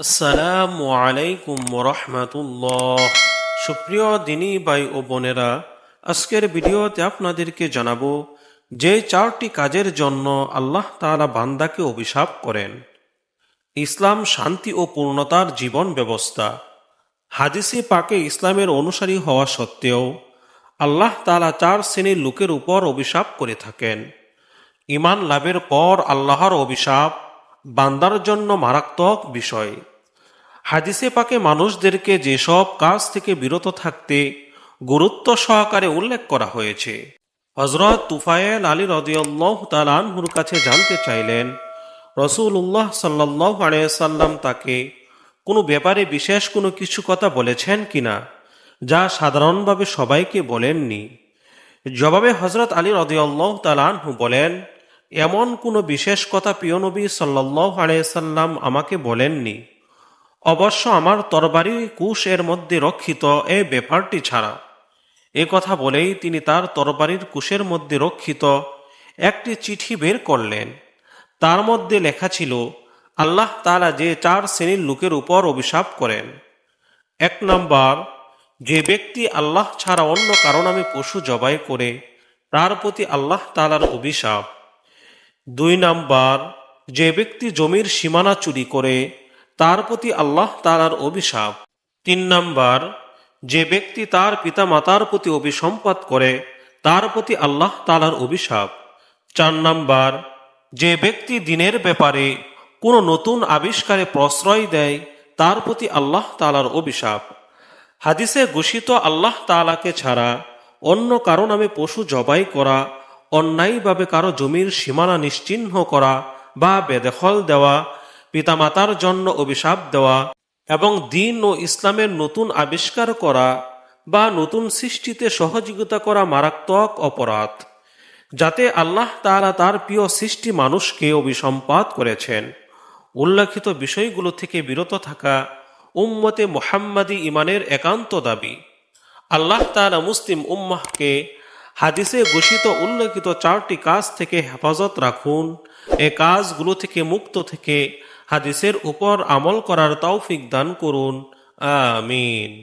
আসসালামু আলাইকুম রহমতুল্লাহ সুপ্রিয় দিনী ভাই ও বোনেরা, আজকের ভিডিওতে আপনাদেরকে জানাব যে চারটি কাজের জন্য আল্লাহ তাআলা বান্দাকে অভিশাপ করেন। ইসলাম শান্তি ও পূর্ণতার জীবন ব্যবস্থা। হাদিসে পাকে ইসলামের অনুসারী হওয়া সত্ত্বেও আল্লাহ তালা চার শ্রেণির লোকের উপর অভিশাপ করে থাকেন। ইমান লাভের পর আল্লাহর অভিশাপ বান্দার জন্য মারাত্মক বিষয়। হাদিসে পাকে মানুষদেরকে যেসব কাজ থেকে বিরত থাকতে গুরুত্ব সহকারে উল্লেখ করা হয়েছে। হজরত তুফায়েল আলী রদিয়াল্লাহ তালানহুর কাছে জানতে চাইলেন রসুল্লাহ সাল্লাহ আলিয়াল্লাম তাকে কোনো ব্যাপারে বিশেষ কোনো কিছু কথা বলেছেন কিনা, যা সাধারণভাবে সবাইকে বলেননি। জবাবে হজরত আলী রদিয়াল্লাহ তালানহু বলেন এমন কোনো বিশেষ কথা প্রিয় নবী সাল্লাহ আলাইসাল্লাম আমাকে বলেননি। অবশ্য আমার তরবারি কুশ এর মধ্যে রক্ষিত এ ব্যাপারটি ছাড়া। এ কথা বলেই তিনি তার তরবারির কুশের মধ্যে রক্ষিত একটি চিঠি বের করলেন। তার মধ্যে লেখা ছিল, আল্লাহ তাআলা যে চার শ্রেণির লোকের উপর অভিশাপ করেন। এক নম্বর, যে ব্যক্তি আল্লাহ ছাড়া অন্য কারণ আমি পশু জবাই করে, তার প্রতি আল্লাহ তালার অভিশাপ। দুই নাম্বার, যে ব্যক্তি জমির সীমানা চুরি করে, তার প্রতি আল্লাহ তালার অভিশাপ। তিন নাম্বার, যে ব্যক্তি তার পিতা মাতার প্রতি অভিসম্পাত করে, তার প্রতি আল্লাহ তালার অভিশাপ। চার নাম্বার, যে ব্যক্তি দিনের ব্যাপারে কোনো নতুন আবিষ্কারে প্রশ্রয় দেয়, তার প্রতি আল্লাহ তালার অভিশাপ। হাদিসে ঘোষিত আল্লাহ তালাকে ছাড়া অন্য কারও নামে পশু জবাই করা অন্যায়ভাবে কারও জমির সীমানা নিশ্চিহ্ন করা বা বেদখল দেওয়া, পিতামাতার জন্য অভিশাপ দেওয়া এবং দিন ও ইসলামের নতুন আবিষ্কার করা বা নতুন সৃষ্টিতে সহযোগিতা করা মারাত্মক অপরাধ, যাতে আল্লাহ তাআলা তার প্রিয় সৃষ্টি মানুষকে অভিসম্পাত করেছেন। উল্লেখিত বিষয়গুলো থেকে বিরত থাকা উম্মতে মোহাম্মদী ইমানের একান্ত দাবি, আল্লাহ তাআলা মুসলিম উম্মাহকে হাদিসে ঘোষিত উল্লেখিত চারটি কাজ থেকে হেফাজত রাখুন। এ কাজগুলো থেকে মুক্ত থেকে হাদিসের উপর আমল করার তৌফিক দান করুন। আমিন।